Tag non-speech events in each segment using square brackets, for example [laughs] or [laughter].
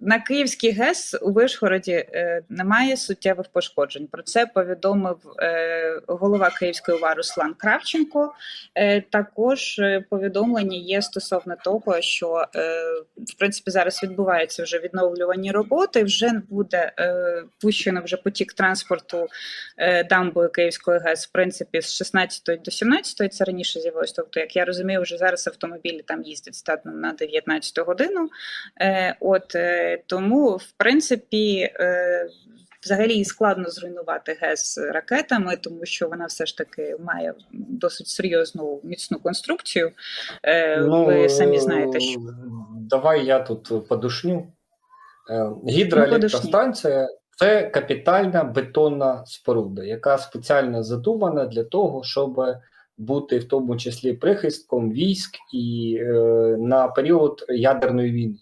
на Київський ГЕС у Вишгороді е, немає суттєвих пошкоджень. Про це повідомив е, голова Київської ОВА Руслан Кравченко. Е, також е, повідомлення є стосовно того, що е, в принципі зараз відбуваються вже відновлювані роботи. Вже буде е, пущено вже потік транспорту е, дамбою Київської ГЕС, в принципі, з 16 до 17, це раніше з'явилось. Тобто, як я розумію, вже зараз автомобілі там їздять статно на 19 годину. Е, от е, тому, в принципі, е, взагалі складно зруйнувати ГЕС ракетами, тому що вона все ж таки має досить серйозну міцну конструкцію. Е, ви самі знаєте, що Ну, Давай я тут подушню. Е, Ну, Гідроелектростанція це капітальна бетонна споруда, яка спеціально задумана для того, щоб бути в тому числі прихистком військ і е, на період ядерної війни.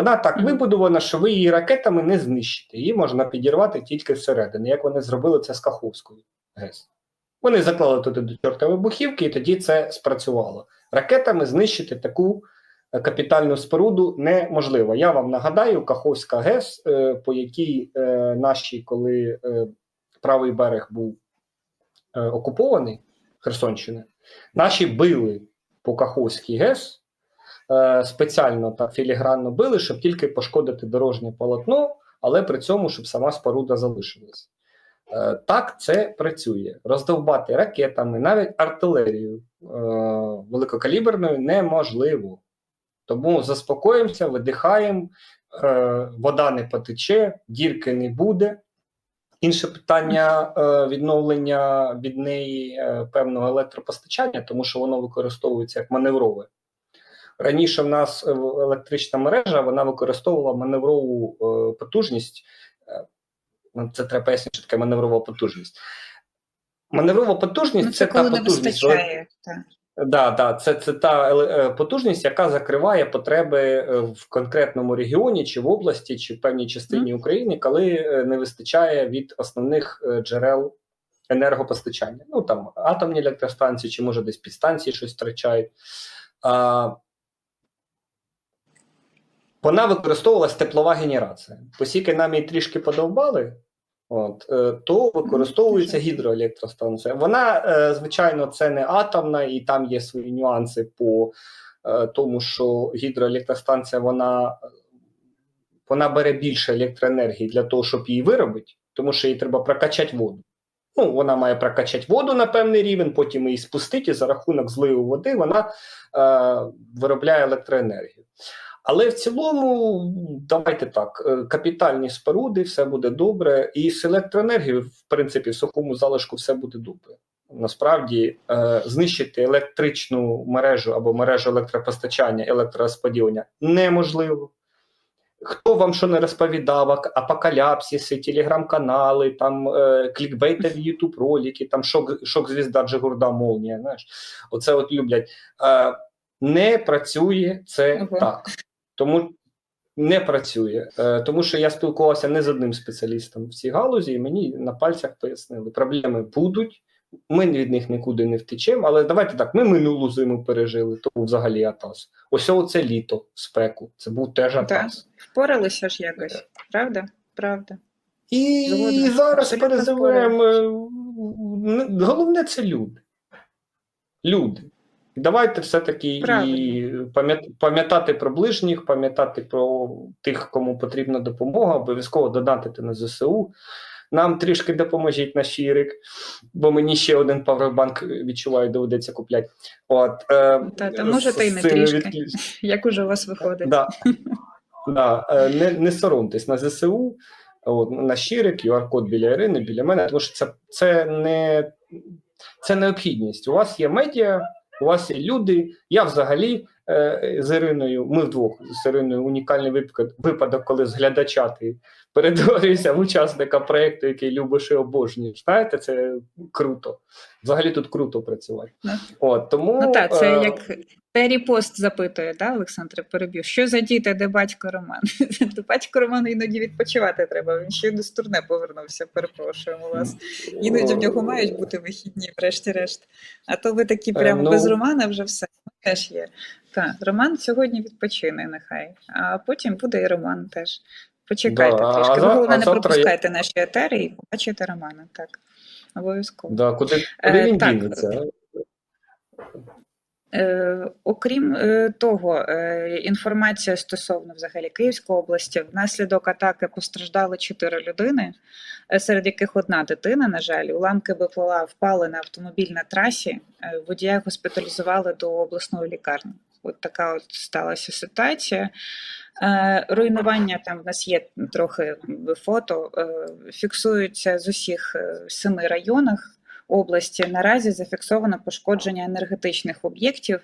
Вона так вибудована, що ви її ракетами не знищите. Її можна підірвати тільки всередині, як вони зробили це з Каховською ГЕС. Вони заклали туди до чорта вибухівки, і тоді це спрацювало. Ракетами знищити таку е, капітальну споруду неможливо. Я вам нагадаю, Каховська ГЕС, е, по якій е, наші, коли правий берег був окупований Херсонщини, наші били по Каховській ГЕС спеціально та філігранно били, щоб тільки пошкодити дорожнє полотно, але при цьому, щоб сама споруда залишилась. Е, Так, це працює. Роздовбати ракетами, навіть артилерію е, великокаліберною неможливо. Тому заспокоїмося, видихаємо, е, вода не потече, дірки не буде. Інше питання е, відновлення від неї е, певного електропостачання, тому що воно використовується як маневрове. Раніше в нас е, електрична мережа вона використовувала маневрову е, потужність. Е, ну, Це треба пояснити, що таке маневрова потужність. Маневрова потужність ну, це, це коли та потужність. вистачає. Да, да, це, це та е, потужність, яка закриває потреби в конкретному регіоні, чи в області, чи в певній частині України, коли не вистачає від основних джерел енергопостачання. Ну там атомні електростанції, чи може десь підстанції щось втрачають. А, вона використовувалась теплова генерація. Оскільки нам її трішки подовбали, От, е, то використовується гідроелектростанція. Вона, е, звичайно, це не атомна, і там є свої нюанси по е, тому, що гідроелектростанція вона, вона бере більше електроенергії для того, щоб її виробити, тому що їй треба прокачати воду. Ну, вона має прокачати воду на певний рівень, потім її спустити, і за рахунок зливу води вона е, виробляє електроенергію. Але в цілому, давайте так: е, капітальні споруди, все буде добре, і з електроенергією, в принципі, в сухому залишку все буде добре. Насправді, е, знищити електричну мережу або мережу електропостачання, електророзподілення неможливо. Хто вам що не розповідав, апокаліпсиси, телеграм-канали, там е, клікбейтові ютуб ролики, там шок, шок звізда Джигурда Молнія. Знаєш, оце от люблять. Е, не працює це Ого. так. Тому не працює. Е, тому що я спілкувався не з одним спеціалістом в цій галузі, і мені на пальцях пояснили, проблеми будуть. Ми від них нікуди не втечемо, але давайте так: ми минулу зиму пережили, то був взагалі атас. Ось це літо спеку. Це був теж атас. Впоралися ж якось, правда? Правда. І Згодна. зараз н- Головне це люди. Люди. Давайте все-таки і пам'ятати про ближніх, пам'ятати про тих, кому потрібна допомога, обов'язково донатити на ЗСУ. Нам трішки допоможіть на щирик, бо мені ще один павербанк відчуваю, доведеться купляти. От, е, Та, та можете і з не трішки. відключ- Як уже у вас виходить? Да. Да. е, Не, не соромтесь на ЗСУ, от, на щирик, QR-код біля Ірини, біля мене, тому що це, це, не, це необхідність. У вас є медіа, у вас є люди. Я взагалі е, з Іриною, ми вдвох з Іриною унікальний випадок, випадок, коли з глядача ти перетворюєшся в учасника проєкту, який любиш і обожнюєш. Знаєте, це круто. Взагалі тут круто працювати. Ну. От, тому, Ну так, це е, як Пост запитує, да, Олександре, переб'ю. Що за діти, де батько Роман? [laughs] До батько Роману іноді відпочивати треба. Він ще й з турне повернувся, перепрошуємо вас. Іноді в нього мають бути вихідні, врешті-решт. А то ви такі Е, прямо ну, без Романа вже все. теж є. Так, Роман сьогодні відпочине, нехай, а потім буде і Роман теж. Почекайте Да, трішки. Ви головне а не завтра я- пропускайте наші етери і побачите Романа. Так, обов'язково. Да, куди, куди Е, він так. дінеться? Е, окрім е, того, е, інформація стосовно взагалі Київської області, внаслідок атаки постраждали чотири людини, серед яких одна дитина, на жаль, уламки БПЛА впали на автомобіль на трасі. Водія госпіталізували до обласної лікарні. От така от сталася ситуація. Руйнування там в нас є трохи фото, фіксуються з усіх семи районах області. Наразі зафіксовано пошкодження енергетичних об'єктів.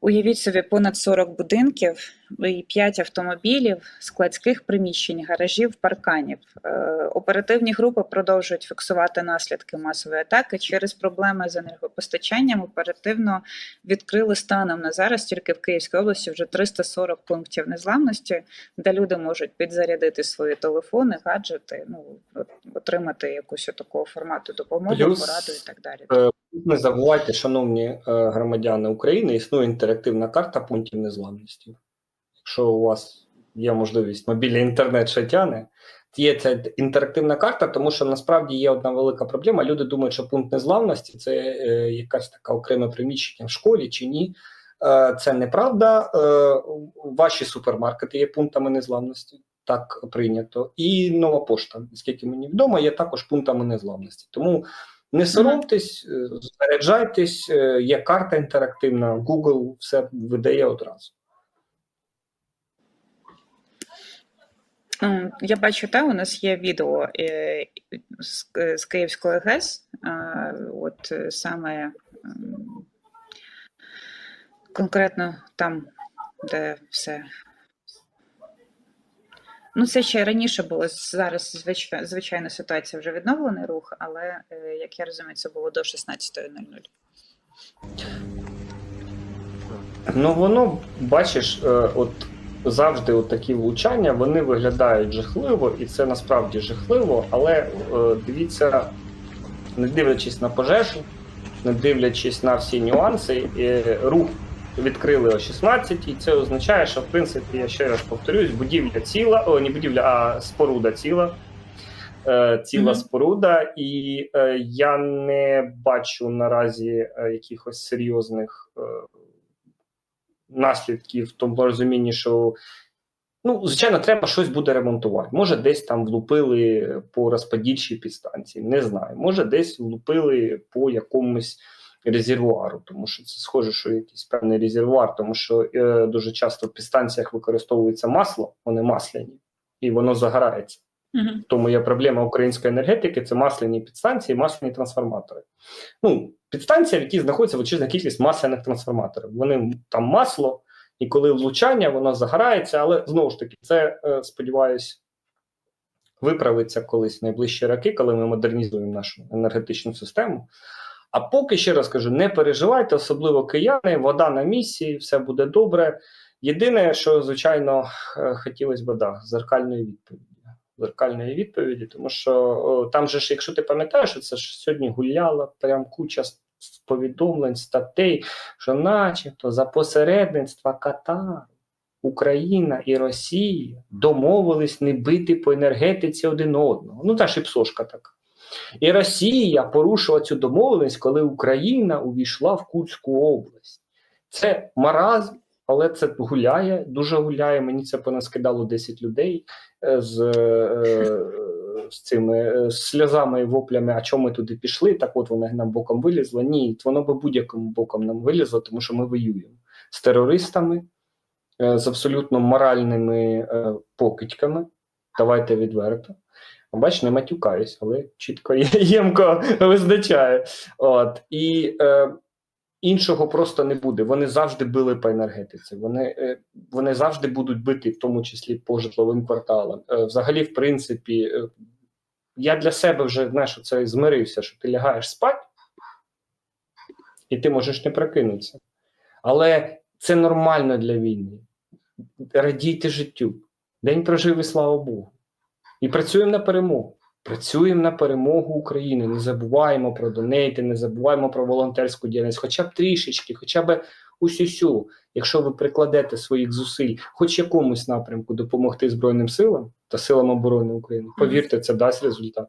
Уявіть собі, понад 40 будинків і 5 автомобілів, складських приміщень, гаражів, парканів. Е, Оперативні групи продовжують фіксувати наслідки масової атаки. Через проблеми з енергопостачанням оперативно відкрили станом на зараз тільки в Київській області вже 340 пунктів незламності, де люди можуть підзарядити свої телефони, гаджети, ну отримати якусь такого формату допомогу, Плюс, пораду і так далі. Не забувайте, шановні е, громадяни України, існує інтерактивна карта пунктів незламності. Якщо у вас є можливість мобільний інтернет ще тяне, є ця інтерактивна карта, тому що насправді є одна велика проблема. Люди думають, що пункт незламності це е, якась така окреме приміщення в школі чи ні. Е, це неправда. Е, ваші супермаркети є пунктами незламності. Так прийнято. І нова пошта, скільки мені відомо, є також пунктами незламності. Тому не соромтесь, е, заряджайтесь, е, є карта інтерактивна, Google все видає одразу. Я бачу, та у нас є відео е, з, Київської ГЕС, от саме конкретно там, де все. Ну, це ще раніше було. Зараз звичайна ситуація вже відновлений рух, але е, як я розумію, це було до 16.00. Ну воно, бачиш, е, от завжди от такі влучання вони виглядають жахливо, і це насправді жахливо, але е, дивіться, не дивлячись на пожежу, не дивлячись на всі нюанси, рух відкрили о 16, і це означає, що в принципі, я ще раз повторюсь, будівля ціла, о, не будівля, а споруда ціла. Е, Ціла Мгм. споруда, і е, я не бачу наразі е, якихось серйозних е, наслідків в тому розумінні, що ну, звичайно, треба щось буде ремонтувати. Може, десь там влупили по розподільчій підстанції, не знаю. Може, десь влупили по якомусь резервуару, тому що це схоже, що якийсь певний резервуар, тому що е, дуже часто в підстанціях використовується масло, вони масляні, і воно загорається. Угу. Тому є проблема української енергетики це масляні підстанції, масляні трансформатори. Ну, підстанція, в якій знаходиться величезна кількість масляних трансформаторів. Вони там масло, і коли влучання, воно загорається, але знову ж таки, це е, сподіваюсь, виправиться колись в найближчі роки, коли ми модернізуємо нашу енергетичну систему. А поки ще раз кажу, не переживайте, особливо кияни, вода на місці, все буде добре. Єдине, що звичайно е, хотілося б да, зеркальної відповіді. Зеркальної відповіді, тому що о, там же ж, якщо ти пам'ятаєш, це ж сьогодні гуляла прям куча повідомлень, статей, що начебто за посередництва Катару Україна і Росія домовились не бити по енергетиці один одного. Ну, та ж і псошка така. І Росія порушила цю домовленість, коли Україна увійшла в Курську область. Це маразм, але це гуляє, дуже гуляє. Мені це понаскидало 10 людей е, з, е, з цими е, з сльозами і воплями. А чому ми туди пішли? Так от воно нам боком вилізло. Ні, воно би будь-яким боком нам вилізло, тому що ми воюємо з терористами, е, з абсолютно моральними е, покидьками. Давайте відверто. Бач, не матюкаюсь, але чітко [laughs] ємко визначаю. От і е, іншого просто не буде. Вони завжди били по енергетиці. Вони, е, вони завжди будуть бити, в тому числі по житловим кварталам. Е, взагалі, в принципі, е, я для себе вже знаєш, це змирився, що ти лягаєш спати, і ти можеш не прокинутися. Але це нормально для війни. Радійте життю. День прожив і слава Богу. І працюємо на перемогу. Працюємо на перемогу України. Не забуваємо про донейти, не забуваємо про волонтерську діяльність, хоча б трішечки, хоча б усю-сю. Якщо ви прикладете своїх зусиль, хоч якомусь напрямку допомогти Збройним силам та силам оборони України, повірте, це дасть результат.